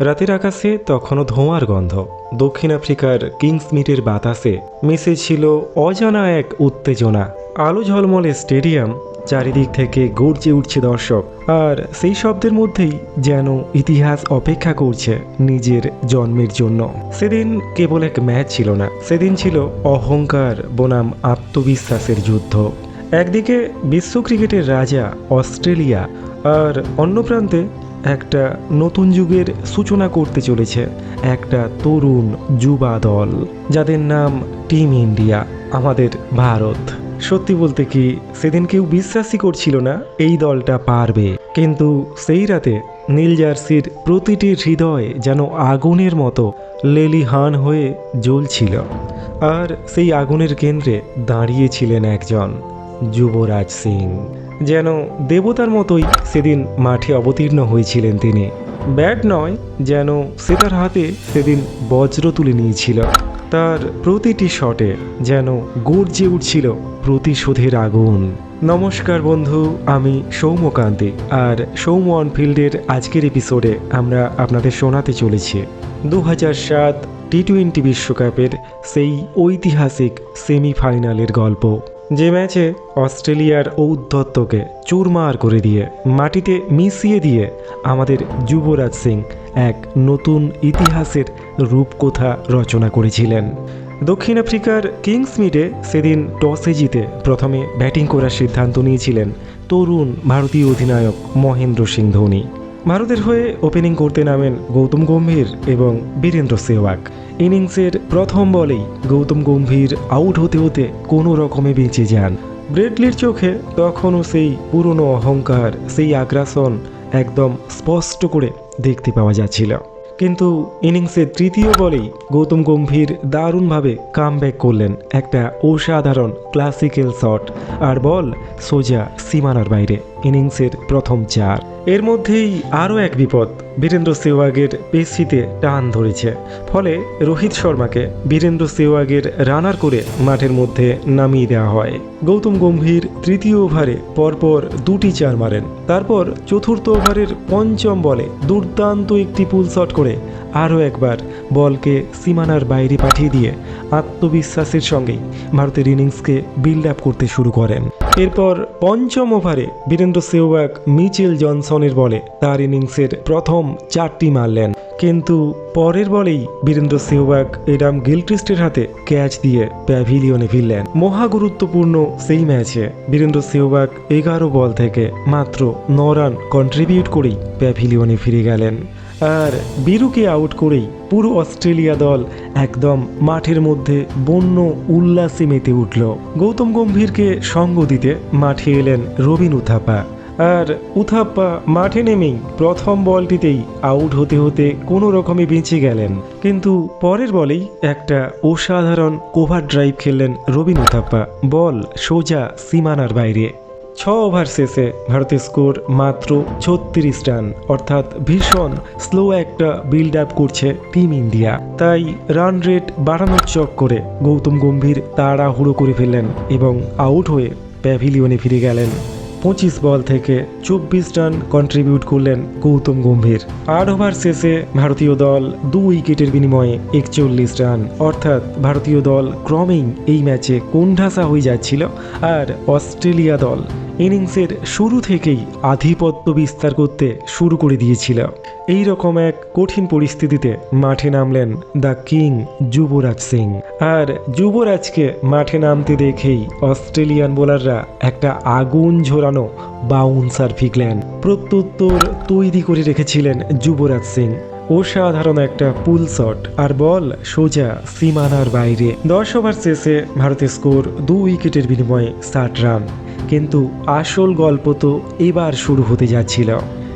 রাতের আকাশে তখনও ধোঁয়ার গন্ধ। দক্ষিণ আফ্রিকার কিংসমিটের বাতাসে মিশে ছিল অজানা এক উত্তেজনা। আলো ঝলমলে স্টেডিয়াম, চারিদিক থেকে গর্জে উঠছে দর্শক। আর সেই শব্দের মধ্যেই যেন ইতিহাস অপেক্ষা করছে নিজের জন্মের জন্য। সেদিন কেবল এক ম্যাচ ছিল না, সেদিন ছিল অহংকার বনাম আত্মবিশ্বাসের যুদ্ধ। একদিকে বিশ্ব ক্রিকেটের রাজা অস্ট্রেলিয়া আর অন্য প্রান্তে একটা নতুন যুগের সূচনা করতে চলেছে একটা তরুণ যুবা দল, যাদের নাম টিম ইন্ডিয়া, আমাদের ভারত। সত্যি বলতে কি, সেদিন কেউ বিশ্বাসই করছিল না এই দলটা পারবে। কিন্তু সেই রাতে নীল জার্সির প্রতিটি হৃদয় যেন আগুনের মতো লেলিহান হয়ে জ্বলছিল। আর সেই আগুনের কেন্দ্রে দাঁড়িয়েছিলেন একজন যুবরাজ সিং। যেন দেবতার মতোই সেদিন মাঠে অবতীর্ণ হয়েছিলেন তিনি। ব্যাট নয়, যেন সে তার হাতে সেদিন বজ্র তুলে নিয়েছিল। তার প্রতিটি শটে যেন গর্জে উঠছিল প্রতিশোধের আগুন। নমস্কার বন্ধু, আমি সৌম্যকান্তি। আর সৌম্য অনফিল্ডের আজকের এপিসোডে আমরা আপনাদের শোনাতে চলেছি। দু সাত টি টোয়েন্টি বিশ্বকাপের সেই ঐতিহাসিক সেমিফাইনালের গল্প। যে ম্যাচে অস্ট্রেলিয়ার ঔদ্ধত্যকে চুরমার করে দিয়ে মাটিতে মিশিয়ে দিয়ে আমাদের যুবরাজ সিং এক নতুন ইতিহাসের রূপকথা রচনা করেছিলেন। দক্ষিণ আফ্রিকার কিংসমিডে সেদিন টসে জিতে প্রথমে ব্যাটিং করার সিদ্ধান্ত নিয়েছিলেন তরুণ ভারতীয় অধিনায়ক মহেন্দ্র সিং ধোনি। ভারতের হয়ে ওপেনিং করতে নামেন গৌতম গম্ভীর এবং বীরেন্দ্র সেহওয়াগ। ইনিংসের প্রথম বলেই গৌতম গম্ভীর আউট হতে হতে কোনো রকমে বেঁচে যান। ব্রেডলির চোখে তখনও সেই পুরনো অহংকার, সেই আগ্রাসন একদম স্পষ্ট করে দেখতে পাওয়া যাচ্ছিল। কিন্তু ইনিংসের তৃতীয় বলেই গৌতম গম্ভীর দারুণভাবে কাম করলেন একটা অসাধারণ ক্লাসিক্যাল শট আর বল সোজা সীমানার বাইরে। ইনিংসের প্রথম চার। এর মধ্যেই আরও এক বিপদ, বীরেন্দ্র সেহওয়াগের পেশিতে টান ধরেছে। ফলে রোহিত শর্মাকে বীরেন্দ্র সেহওয়াগের রানার করে মাঠের মধ্যে নামিয়ে দেওয়া হয়। গৌতম গম্ভীর তৃতীয় ওভারে পরপর দুটি চার মারেন। তারপর চতুর্থ ওভারের পঞ্চম বলে দুর্দান্ত একটি পুল শট করে আরও একবার বলকে সীমানার বাইরে পাঠিয়ে দিয়ে আত্মবিশ্বাসের সঙ্গেই ভারতের ইনিংসকে বিল্ড আপ করতে শুরু করেন। এরপর পঞ্চম ওভারে বীরেন্দ্র সেহবাগ মিচেল জনসনের বলে তার ইনিংসের প্রথম চারটি মারলেন। কিন্তু পরের বলেই বীরেন্দ্র সেহবাগ এডাম গিলক্রিস্টের হাতে ক্যাচ দিয়ে প্যাভিলিয়নে ফিরলেন। মহা গুরুত্বপূর্ণ সেই ম্যাচে বীরেন্দ্র সেহবাগ এগারো বল থেকে মাত্র ন রান কন্ট্রিবিউট করেই প্যাভিলিয়নে ফিরে গেলেন। আর বীরুকে আউট করেই পুরো অস্ট্রেলিয়া দল একদম মাঠের মধ্যে বন্য উল্লাসে মেতে উঠল। গৌতম গম্ভীরকে সঙ্গ দিতে মাঠে এলেন রবিন উথাপা। আর উথাপ্পা মাঠে নেমেই প্রথম বলটিতেই আউট হতে হতে কোনো রকমে বেঁচে গেলেন। কিন্তু পরের বলেই একটা অসাধারণ কোভার ড্রাইভ খেললেন রবিন উথাপ্পা বল সোজা সীমানার বাইরে। ছ ওভার শেষে ভারতের স্কোর মাত্র ছত্রিশ রান। অর্থাৎ ভীষণ স্লো একটা বিল্ড আপ করছে টিম ইন্ডিয়া। তাই রান রেট বাড়ানোর চক করে গৌতম গম্ভীর তাড়াহুড়ো করে ফেললেন এবং আউট হয়ে প্যাভিলিয়নে ফিরে গেলেন। পঁচিশ বল থেকে চব্বিশ রান কন্ট্রিবিউট করলেন গৌতম গম্ভীর। আট ওভার শেষে ভারতীয় দল দু উইকেটের বিনিময়ে একচল্লিশ রান। অর্থাৎ ভারতীয় দল ক্রমেই এই ম্যাচে কোণঠাসা হয়ে যাচ্ছিল। আর অস্ট্রেলিয়া দল ইনিংসের শুরু থেকেই আধিপত্য বিস্তার করতে শুরু করে দিয়েছিল। এই রকম এক কঠিন পরিস্থিতিতে মাঠে নামলেন দ্য কিং যুবরাজ সিং। আর যুবরাজকে মাঠে নামতে দেখেই অস্ট্রেলিয়ান বোলাররা একটা আগুন ঝোরানো বাউন্সার ফিকলেন। প্রত্যুত্তর তৈরি করে রেখেছিলেন যুবরাজ সিং। অসাধারণ একটা পুল শট আর বল সোজা সীমানার বাইরে। দশ ওভার শেষে ভারতের স্কোর দু উইকেটের বিনিময়ে ষাট রান। কিন্তু আসল গল্প তো এবার শুরু হতে যাচ্ছিল।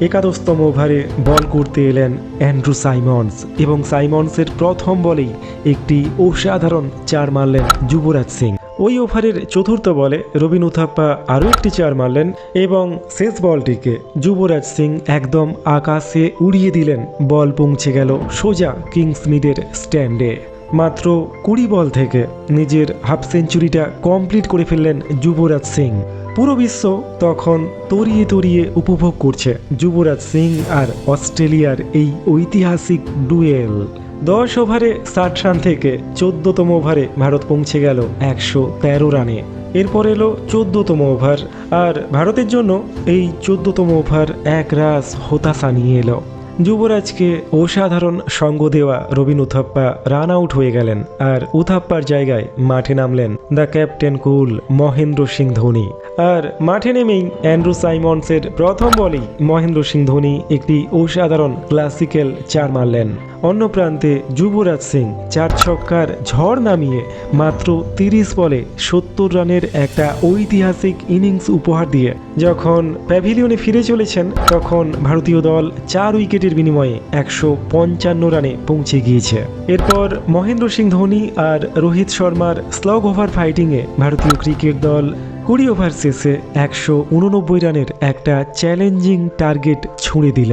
একাদশতম ওভারে বল করতে এলেন অ্যান্ড্রু সাইমন্স এবং সাইমন্সের প্রথম বলেই একটি অসাধারণ চার মারলেন যুবরাজ সিং। ওই ওভারের চতুর্থ বলে রবিন উথাপ্পা আরও একটি চার মারলেন এবং শেষ বলটিকে যুবরাজ সিং একদম আকাশে উড়িয়ে দিলেন। বল পৌঁছে গেল সোজা কিংসমিডের স্ট্যান্ডে। মাত্র কুড়ি বল থেকে নিজের হাফ সেঞ্চুরিটা কমপ্লিট করে ফেললেন যুবরাজ সিং। পুরো বিশ্ব তখন তরিয়ে তরিয়ে উপভোগ করছে। যুবরাজ সিং আর অস্ট্রেলিয়ার এই ঐতিহাসিক ডুয়েল। দশ ওভারে ষাট রান থেকে চোদ্দতম ওভারে ভারত পৌঁছে গেল একশো তেরো রানে। এরপর এলো চোদ্দতম ওভার, আর ভারতের জন্য এই চোদ্দতম ওভার এক রাস হতাশা নিয়ে এলো। যুবরাজকে অসাধারণ সঙ্গ দেওয়া রবিন উথাপ্পা রান আউট হয়ে গেলেন আর উথাপ্পার জায়গায় মাঠে নামলেন the captain cool Mahendra Singh Dhoni. আর মাঠে নেমেই অ্যান্ড্রু সাইমন্সের প্রথম বলেই মহেন্দ্র সিং ধোনি একটি অসাধারণ ক্লাসিক্যাল চার মারলেন। অন্য প্রান্তে যুবরাজ সিং চার ছক্কার ঝড় নামিয়ে মাত্র তিরিশ বলে সত্তর রানের একটা ঐতিহাসিক ইনিংস উপহার দিয়ে যখন প্যাভিলিয়নে ফিরে চলেছেন, তখন ভারতীয় দল চার উইকেটের বিনিময়ে একশো পঞ্চান্ন রানে পৌঁছে গিয়েছে। এরপর মহেন্দ্র সিং ধোনি আর রোহিত শর্মার স্লগ ওভার ফাইটিংয়ে ভারতীয় ক্রিকেট দল কুড়ি ওভার শেষে একশো উননব্বই রানের একটা চ্যালেঞ্জিং টার্গেট ছুঁড়ে দিল।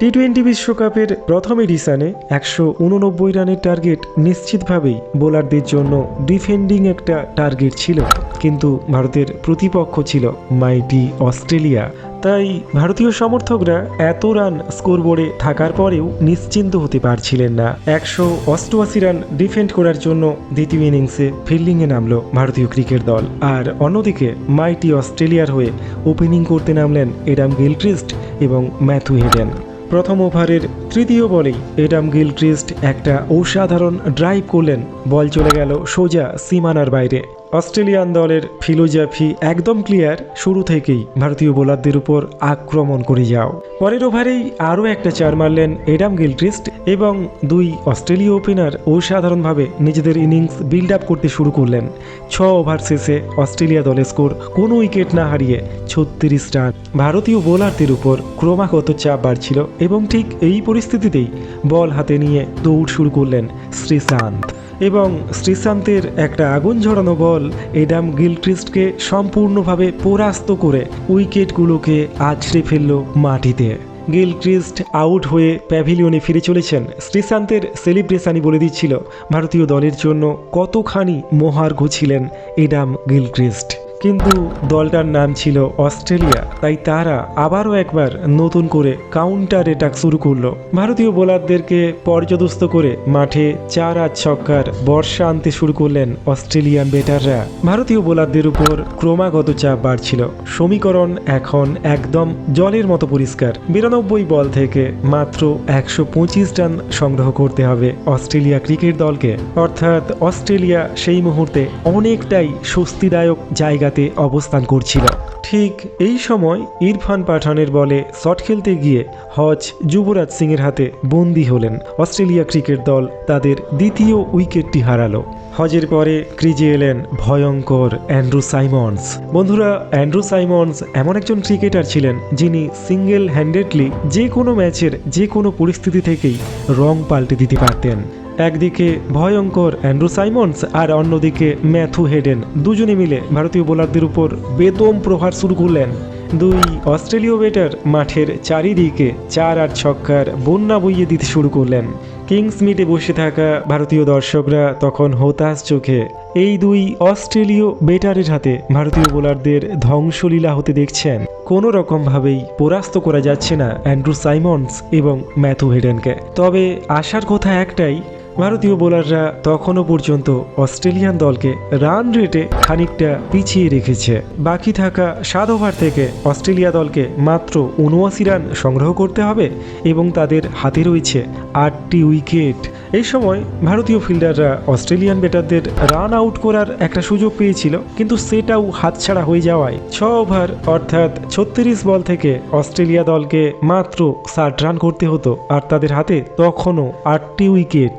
টি টোয়েন্টি বিশ্বকাপের প্রথম এডিশনে একশো উননব্বই রানের টার্গেট নিশ্চিতভাবেই বোলারদের জন্য ডিফেন্ডিং একটা টার্গেট ছিল। কিন্তু ভারতের প্রতিপক্ষ ছিল মাইটি অস্ট্রেলিয়া। তাই ভারতীয় সমর্থকরা এত রান স্কোরবোর্ডে থাকার পরেও নিশ্চিন্ত হতে পারছিলেন না। একশো অষ্টআশি রান ডিফেন্ড করার জন্য দ্বিতীয় ইনিংসে ফিল্ডিংয়ে নামলো ভারতীয় ক্রিকেট দল। আর অন্যদিকে মাইটি অস্ট্রেলিয়ার হয়ে ওপেনিং করতে নামলেন এডাম গিলক্রিস্ট এবং ম্যাথু হেডেন। প্রথম ওভারের তৃতীয় বলেই এডাম গিলক্রিস্ট একটা অসাধারণ ড্রাইভ করলেন। বল চলে গেল সোজা সীমানার বাইরে। অস্ট্রেলিয়ান দলের ফিলোজাফি একদম ক্লিয়ার, শুরু থেকেই ভারতীয় বোলারদের উপর আক্রমণ করে যাও। পরের ওভারেই আরও একটা চার মারলেন এডাম গিলক্রিস্ট এবং দুই অস্ট্রেলীয় ওপেনার অসাধারণভাবে নিজেদের ইনিংস বিল্ড আপ করতে শুরু করলেন। ছ ওভার শেষে অস্ট্রেলিয়া দলের স্কোর, কোনো উইকেট না হারিয়ে ছত্রিশ রান। ভারতীয় বোলারদের উপর ক্রমাগত চাপ বাড়ছিল এবং ঠিক এই পরিস্থিতিতেই বল হাতে নিয়ে দৌড় শুরু করলেন শ্রীশান্ত। এবং শ্রীশান্তের একটা আগুন ঝরানো বল এডাম গিলক্রিস্টকে সম্পূর্ণভাবে পরাস্ত করে উইকেটগুলোকে আছড়ে ফেলল মাটিতে। গিলক্রিস্ট আউট হয়ে প্যাভিলিয়নে ফিরে চলেছেন। শ্রীশান্তের সেলিব্রেশানি বলে দিচ্ছিল, ভারতীয় দলের জন্য কতখানি মহার্ঘ ছিলেন এডাম গিলক্রিস্ট। কিন্তু দলটার নাম ছিল অস্ট্রেলিয়া, তাই তারা আবারও একবার নতুন করে কাউন্টার অ্যাটাক শুরু করল। ভারতীয় বোলারদেরকে পর্যদস্ত করে মাঠে চার আজ ছক্কার বর্ষা আনতে শুরু করলেন অস্ট্রেলিয়ান ব্যাটাররা। ভারতীয় বোলারদের উপর ক্রমাগত চাপ বাড়ছিল। সমীকরণ এখন একদম জলের মতো পরিষ্কার। বিরানব্বই বল থেকে মাত্র একশো পঁচিশ রান সংগ্রহ করতে হবে অস্ট্রেলিয়া ক্রিকেট দলকে। অর্থাৎ অস্ট্রেলিয়া সেই মুহূর্তে অনেকটাই স্বস্তিদায়ক জায়গাতে অবস্থান করছিল। ঠিক এই সময় ইরফান পাঠানের বলে শট খেলতে গিয়ে হজ যুবরাজ সিংয়ের হাতে বন্দি হলেন। অস্ট্রেলিয়া ক্রিকেট দল তাদের দ্বিতীয় উইকেটটি হারালো। হজের পরে ক্রিজে এলেন ভয়ঙ্কর অ্যান্ড্রু সাইমন্স। বন্ধুরা, অ্যান্ড্রু সাইমন্স এমন একজন ক্রিকেটার ছিলেন যিনি সিঙ্গেল হ্যান্ডেডলি যে কোনো ম্যাচের যে কোনো পরিস্থিতি থেকেই রং পাল্টে দিতে পারতেন। একদিকে ভয়ঙ্কর অ্যান্ড্রু সাইমন্স আর অন্যদিকে ম্যাথু হেডেন। দুজনে মিলে ভারতীয় বোলারদের উপর বেদম প্রহার শুরু করলেন। দুই অস্ট্রেলীয় ব্যাটার মাঠের চারিদিকে চার আর ছক্কার বন্যা বইয়ে দিতে শুরু করলেন। কিংস মিটে বসে থাকা ভারতীয় দর্শকরা তখন হতাশ চোখে। এই দুই অস্ট্রেলীয় বেটারের হাতে ভারতীয় বোলারদের ধ্বংসলীলা হতে দেখছেন। কোনো রকমভাবেই পরাস্ত করা যাচ্ছে না অ্যান্ড্রু সাইমন্স এবং ম্যাথু হেডেনকে। তবে আশার কথা একটাই ভারতীয় বোলাররা তখনও পর্যন্ত অস্ট্রেলিয়ান দলকে রান রেটে খানিকটা পিছিয়ে রেখেছে। বাকি থাকা সাত ওভার থেকে অস্ট্রেলিয়া দলকে মাত্র উনআশি রান সংগ্রহ করতে হবে এবং তাদের হাতে রয়েছে আটটি উইকেট। এই সময় ভারতীয় ফিল্ডাররা অস্ট্রেলিয়ান ব্যাটারদের রান আউট করার একটা সুযোগ পেয়েছিল, কিন্তু সেটাও হাতছাড়া হয়ে যাওয়ায়। ছ ওভার অর্থাৎ ছত্রিশ বল থেকে অস্ট্রেলিয়া দলকে মাত্র ষাট রান করতে হতো, আর তাদের হাতে তখনও আটটি উইকেট।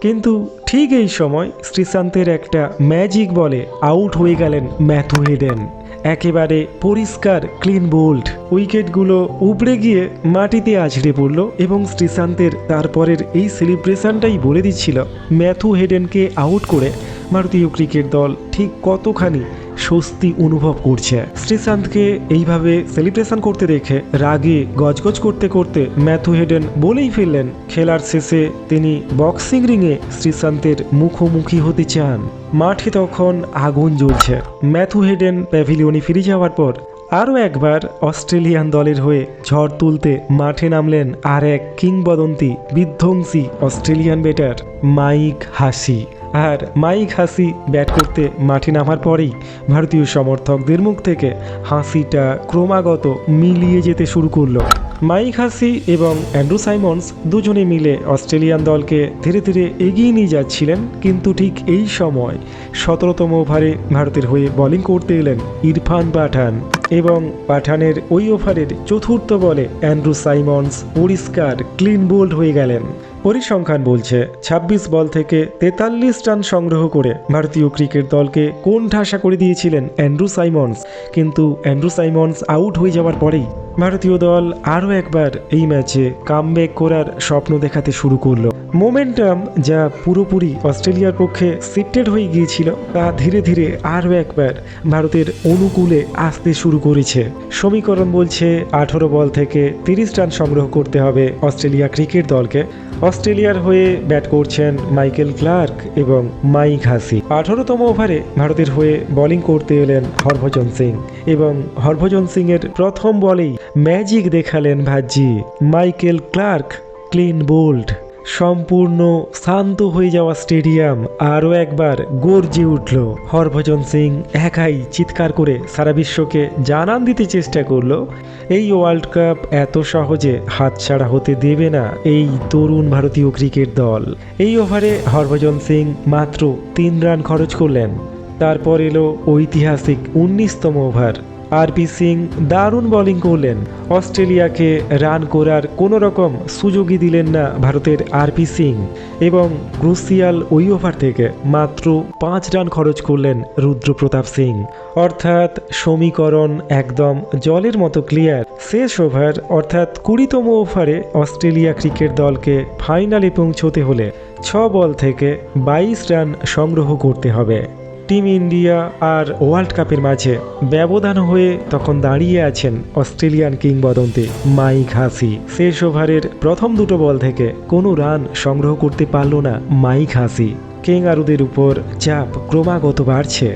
কিন্তু ঠিক এই সময় শ্রীশান্তের একটা ম্যাজিক বলে আউট হয়ে গেলেন ম্যাথু হেডেন একেবারে পরিষ্কার ক্লিন বোল্ড উইকেটগুলো উপড়ে গিয়ে মাটিতে আছড়ে পড়ল এবং শ্রীশান্তের তারপরের এই সেলিব্রেশনটাই বলে দিচ্ছিল ম্যাথু হেডেনকে আউট করে ভারতীয় ক্রিকেট দল ঠিক কতখানি স্বস্তি অনুভব করছে। শ্রীশান্তকে এইভাবে সেলিব্রেশন করতে দেখে রাগে গজগজ করতে করতে ম্যাথু হেডেন বলেই ফেললেন, খেলার শেষে তিনি বক্সিং রিংয়ে শ্রীশান্তের মুখোমুখি হতে চান। মাঠে তখন আগুন জ্বলছে। ম্যাথু হেডেন প্যাভিলিয়নে ফিরে যাওয়ার পর আরও একবার অস্ট্রেলিয়ান দলের হয়ে ঝড় তুলতে মাঠে নামলেন আর এক কিংবদন্তি বিধ্বংসী অস্ট্রেলিয়ান ব্যাটার মাইক হাসি। আর মাইক হাসি ব্যাট করতে মাঠে নামার পরেই ভারতীয় সমর্থকদের মুখ থেকে হাসিটা ক্রমাগত মিলিয়ে যেতে শুরু করল। মাইক হাসি এবং অ্যান্ড্রু সাইমন্স দুজনে মিলে অস্ট্রেলিয়ান দলকে ধীরে ধীরে এগিয়ে নিয়ে যাচ্ছিলেন, কিন্তু ঠিক এই সময় সতেরোতম ওভারে ভারতের হয়ে বোলিং করতে এলেন ইরফান পাঠান এবং পাঠানের ওই ওভারের চতুর্থ বলে অ্যান্ড্রু সাইমন্স পরিষ্কার, ক্লিন বোল্ড হয়ে গেলেন। পরিসংখ্যান বলছে ২৬ বল থেকে তেতাল্লিশ রান সংগ্রহ করে ভারতীয় ক্রিকেট দলকে কোন ঠাসা করে দিয়েছিলেন অ্যান্ড্রু সাইমন্স। কিন্তু অ্যান্ড্রু সাইমন্স আউট হয়ে যাওয়ার পরেই ভারতীয় দল আরও একবার এই ম্যাচে কামব্যাক করার স্বপ্ন দেখাতে শুরু করল। মোমেন্টাম যা পুরোপুরি অস্ট্রেলিয়ার পক্ষে শিফটেড হয়ে গিয়েছিল, তা ধীরে ধীরে আরও একবার ভারতের অনুকূলে আসতে শুরু করেছে। সমীকরণ বলছে আঠারো বল থেকে তিরিশ রান সংগ্রহ করতে হবে অস্ট্রেলিয়া ক্রিকেট দলকে। অস্ট্রেলিয়ার হয়ে ব্যাট করছেন মাইকেল ক্লার্ক এবং মাইক হাসি। আঠারোতম ওভারে ভারতের হয়ে বোলিং করতে এলেন হরভজন সিং এবং হরভজন সিংয়ের প্রথম বলেই ম্যাজিক দেখালেন Bhajji. Michael Clarke, clean bowled. সম্পূর্ণ শান্ত হয়ে যাওয়া স্টেডিয়াম আরও একবার গর্জে উঠল। হরভজন সিং একাই চিৎকার করে সারা বিশ্বকে জানান দিতে চেষ্টা করল, এই ওয়ার্ল্ড কাপ এত সহজে হাতছাড়া হতে দেবে না এই তরুণ ভারতীয় ক্রিকেট দল। এই ওভারে হরভজন সিং মাত্র তিন রান খরচ করলেন। তারপর এলো ঐতিহাসিক উনিশতম ওভার। আরপি সিং দারুণ বোলিং করলেন। অস্ট্রেলিয়াকে রান করার কোনো রকম সুযোগই দিলেন না ভারতের আরপি সিং এবং ক্রুসিয়াল ওই ওভার থেকে মাত্র পাঁচ রান খরচ করলেন রুদ্রপ্রতাপ সিং। অর্থাৎ সমীকরণ একদম জলের মতো ক্লিয়ার শেষ ওভার অর্থাৎ কুড়িতম ওভারে অস্ট্রেলিয়া ক্রিকেট দলকে ফাইনালে পৌঁছতে হলে ছ বল থেকে বাইশ রান সংগ্রহ করতে হবে। টিম ইন্ডিয়া আর ওয়ার্ল্ড কাপের মাঝে ব্যবধান হয়ে তখন দাঁড়িয়ে আছেন অস্ট্রেলিয়ান কিংবদন্তি মাইক হাসি। শেষ ওভারের প্রথম দুটো বল থেকে কোনো রান সংগ্রহ করতে পারল না মাইক হাসি। কেঙ্গারুদের উপর চাপ ক্রমাগত বাড়ছে।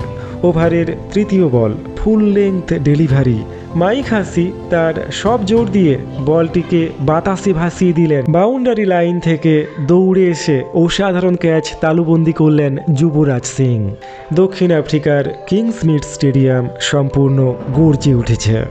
ওভারের তৃতীয় ball full length delivery Mike Hussey তার সব জোর দিয়ে বলটিকে বাতাসে ভাসিয়ে দিলেন। বাউন্ডারি লাইন থেকে দৌড়ে এসে অসাধারণ ক্যাচ তালুবন্দি করলেন যুবরাজ সিং। দক্ষিণ আফ্রিকার কিংস কিংসমিড স্টেডিয়াম সম্পূর্ণ গর্জে উঠেছে।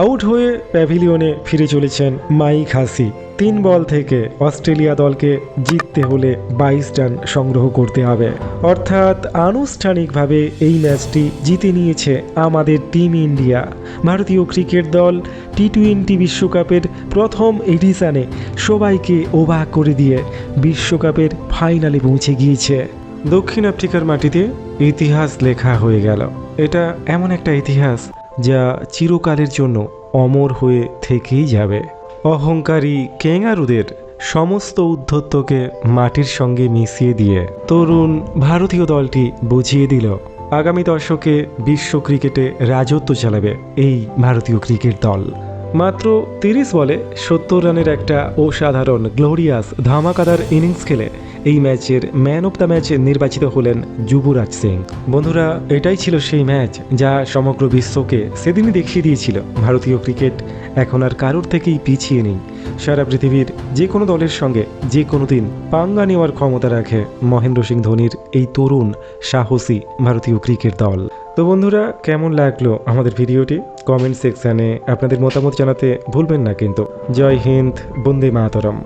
আউট হয়ে প্যাভিলিয়নে ফিরে চলেছেন মাইক হাসি। তিন বল থেকে অস্ট্রেলিয়া দলকে জিততে হলে বাইশ রান সংগ্রহ করতে হবে। অর্থাৎ আনুষ্ঠানিকভাবে এই ম্যাচটি জিতে নিয়েছে আমাদের টিম ইন্ডিয়া। ভারতীয় ক্রিকেট দল টি টোয়েন্টি বিশ্বকাপের প্রথম এডিশানে সবাইকে অবাক করে দিয়ে বিশ্বকাপের ফাইনালে পৌঁছে গিয়েছে। দক্ষিণ আফ্রিকার মাটিতে ইতিহাস লেখা হয়ে গেল। এটা এমন একটা ইতিহাস যা চিরকালের জন্য অমর হয়ে থেকেই যাবে। অহংকারী কেঙারুদের সমস্ত উদ্ধত্তকে মাটির সঙ্গে মিশিয়ে দিয়ে তরুণ ভারতীয় দলটি বুঝিয়ে দিল, আগামী দশকে বিশ্ব ক্রিকেটে রাজত্ব চালাবে এই ভারতীয় ক্রিকেট দল। মাত্র তিরিশ বলে সত্তর রানের একটা অসাধারণ গ্লোরিয়াস ধামাকাদার ইনিংস খেলে এই ম্যাচের ম্যান অফ দ্য ম্যাচ নির্বাচিত হলেন যুবরাজ সিং। বন্ধুরা, এটাই ছিল সেই ম্যাচ যা সমগ্র বিশ্বকে সেদিনই দেখিয়ে দিয়েছিল। ভারতীয় ক্রিকেট এখন আর কারোর থেকেই পিছিয়ে নেই। সারা পৃথিবীর যে কোনো দলের সঙ্গে যে কোনো দিন পাঙ্গা নেওয়ার ক্ষমতা রাখে মহেন্দ্র সিং ধোনির এই তরুণ, সাহসী ভারতীয় ক্রিকেট দল। তো বন্ধুরা, কেমন লাগল আমাদের ভিডিওটি? কমেন্ট সেকশানে আপনাদের মতামত জানাতে ভুলবেন না কিন্তু। জয় হিন্দ, বন্দে মাতরম।